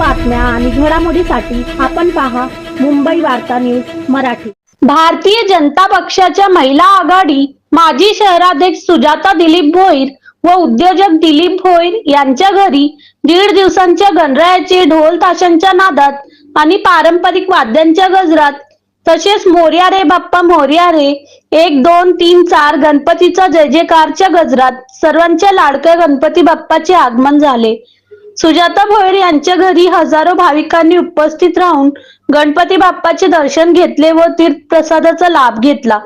आणि घडामोडीसाठी आपण पहा मुंबई वार्ता न्यूज मराठी. भारतीय जनता पक्षाच्या महिला आघाडी माजी शहराध्यक्ष सुजाता दिलीप भोईर व उद्योजक दिलीप भोईर यांच्या घरी दीड दिवसांच्या गणरायाचे ढोल ताशांच्या नादात आणि पारंपरिक वाद्यांच्या गजरात तसेच मोर्या रे बाप्पा मोर्या रे एक दोन तीन चार गणपतीचा जय जयकारच्या गजरात सर्वांच्या लाडक्या गणपती बाप्पाचे आगमन झाले. सुजाता भोयर यांच्या घरी हजारो भाविकांनी उपस्थित राहून गणपती बाप्पाचे दर्शन घेतले व तीर्थप्रसादाचा लाभ घेतला.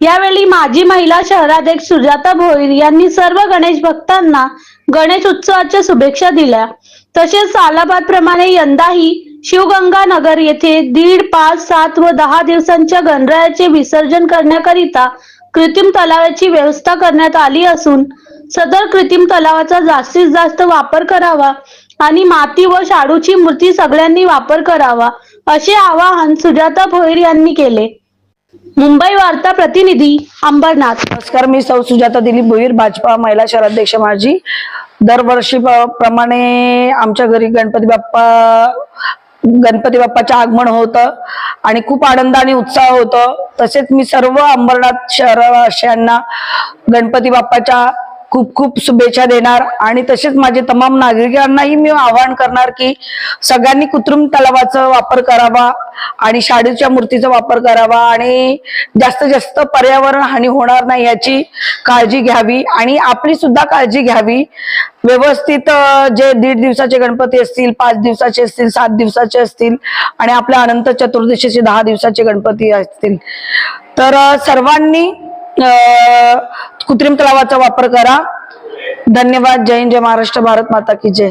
यावेळी माजी महिला शहराध्यक्ष सुजाता भोईर यांनी सर्व गणेश भक्तांना गणेश उत्सवाच्या शुभेच्छा दिल्या. तसेच सालाबाद प्रमाणे यंदाही शिवगंगा नगर येथे दीड पाच सात व दहा दिवसांच्या गणरायाचे विसर्जन करण्याकरिता कृत्रिम तलावाची व्यवस्था करण्यात आली असून सदर कृत्रिम तलावाचा जास्तीत जास्त वापर करावा आणि माती व शाडूची मूर्ती सगळ्यांनी वापर करावा असे आवाहन सुजाता भोईर यांनी केले. मुंबई वार्ता प्रतिनिधी अंबरनाथ. नमस्कार मी सौ सुजाता दिलीप भोईर भाजपा महिला शहराध्यक्ष माझी दरवर्षी प्रमाणे आमच्या घरी गणपती बाप्पा गणपती बाप्पाचं आगमन होतं आणि खूप आनंद आणि उत्साह होतं. तसेच मी सर्व अंबरनाथ शहरवासियांना गणपती बाप्पाच्या खूप खूप शुभेच्छा देणार. आणि तसेच माझे तमाम नागरिकांनाही मी आवाहन करणार की सगळ्यांनी कृत्रिम तलावाचा वापर करावा आणि शाडूच्या मूर्तीचा वापर करावा आणि जास्त जास्त पर्यावरण हानी होणार नाही याची काळजी घ्यावी आणि आपली सुद्धा काळजी घ्यावी. व्यवस्थित जे दीड दिवसाचे गणपती असतील पाच दिवसाचे असतील सात दिवसाचे असतील आणि आपल्या अनंत चतुर्दशीचे दहा दिवसाचे गणपती असतील. तर सर्वांनी कृत्रिम तलावाचा वापर करा. धन्यवाद. जय हिंद. जय महाराष्ट्र. भारत माता की जय.